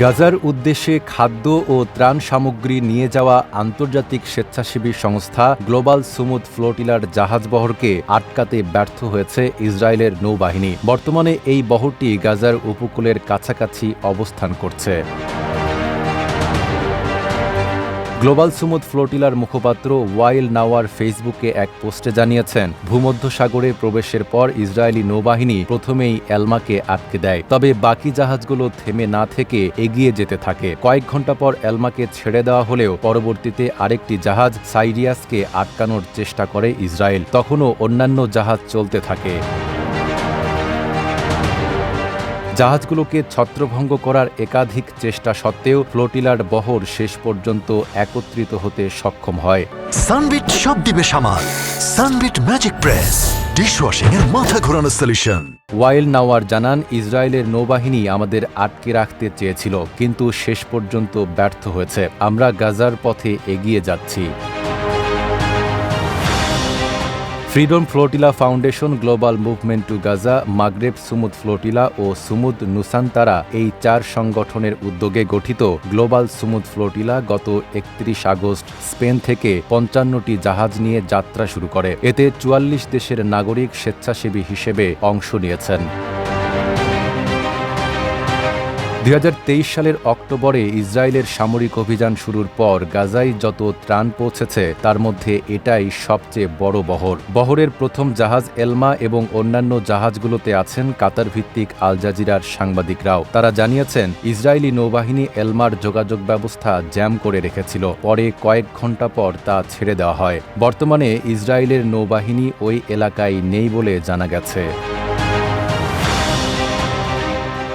গাজার উদ্দেশ্যে খাদ্য ও ত্রাণ সামগ্রী নিয়ে যাওয়া আন্তর্জাতিক স্বেচ্ছাসেবী সংস্থা গ্লোবাল সুমুদ ফ্লোটিলার জাহাজ বহরকে আটকাতে ব্যর্থ হয়েছে ইসরায়েলের নৌবাহিনী। বর্তমানে এই বহরটি গাজার উপকূলের কাছাকাছি অবস্থান করছে। গ্লোবাল সুমুদ ফ্লোটিলার মুখপাত্র ওয়াইল নাওয়ার ফেসবুকে এক পোস্টে জানিয়েছেন, ভূমধ্যসাগরে প্রবেশের পর ইসরায়েলি নৌবাহিনী প্রথমেই এলমাকে আটকে দেয়, তবে বাকি জাহাজগুলো থেমে না থেকে এগিয়ে যেতে থাকে। কয়েক ঘণ্টা পর এলমাকে ছেড়ে দেওয়া হলেও পরবর্তীতে আরেকটি জাহাজ সাইরিয়াসকে আটকানোর চেষ্টা করে ইসরায়েল, তখনও অন্যান্য জাহাজ চলতে থাকে। জাহাজগুলোকে ছত্রভঙ্গ করার একাধিক চেষ্টা সত্ত্বেও ফ্লোটিলার বহর শেষ পর্যন্ত একত্রিত হতে সক্ষম হয়। সানবিট সব দিবে সামাল। Sunbit magic press. ডিশওয়াশিং এর মাথা ঘোরানো সলিউশন। ওয়াইল নাওয়ার জানান ইসরায়েলের নৌবাহিনী আমাদের আটকে রাখতে চেয়েছিল কিন্তু শেষ পর্যন্ত ব্যর্থ হয়েছে। আমরা গাজার পথে এগিয়ে যাচ্ছি। Freedom Flotilla Foundation Global Movement to Gaza, Maghreb Sumud Flotilla O Sumud Nusantara এই চার সংগঠনের উদ্যোগে গঠিত গ্লোবাল সুমুদ ফ্লোটিলা গত একত্রিশ আগস্ট স্পেন থেকে পঞ্চান্নটি জাহাজ নিয়ে যাত্রা শুরু করে। এতে চুয়াল্লিশ দেশের নাগরিক স্বেচ্ছাসেবী হিসেবে অংশ নিয়েছেন। দুই হাজার তেইশ সালের অক্টোবরে ইসরায়েলের সামরিক অভিযান শুরুর পর গাজায় যত ত্রাণ পৌঁছেছে, তার মধ্যে এটাই সবচেয়ে বড় বহর। বহরের প্রথম জাহাজ এলমা এবং অন্যান্য জাহাজগুলোতে আছেন কাতার ভিত্তিক আল জাজিরার সাংবাদিকরাও। তারা জানিয়েছেন, ইসরায়েলি নৌবাহিনী এলমার যোগাযোগ ব্যবস্থা জ্যাম করে রেখেছিল। পরে কয়েক ঘণ্টা পর তা ছেড়ে দেওয়া হয়। বর্তমানে ইসরায়েলের নৌবাহিনী ওই এলাকায় নেই বলে জানা গেছে।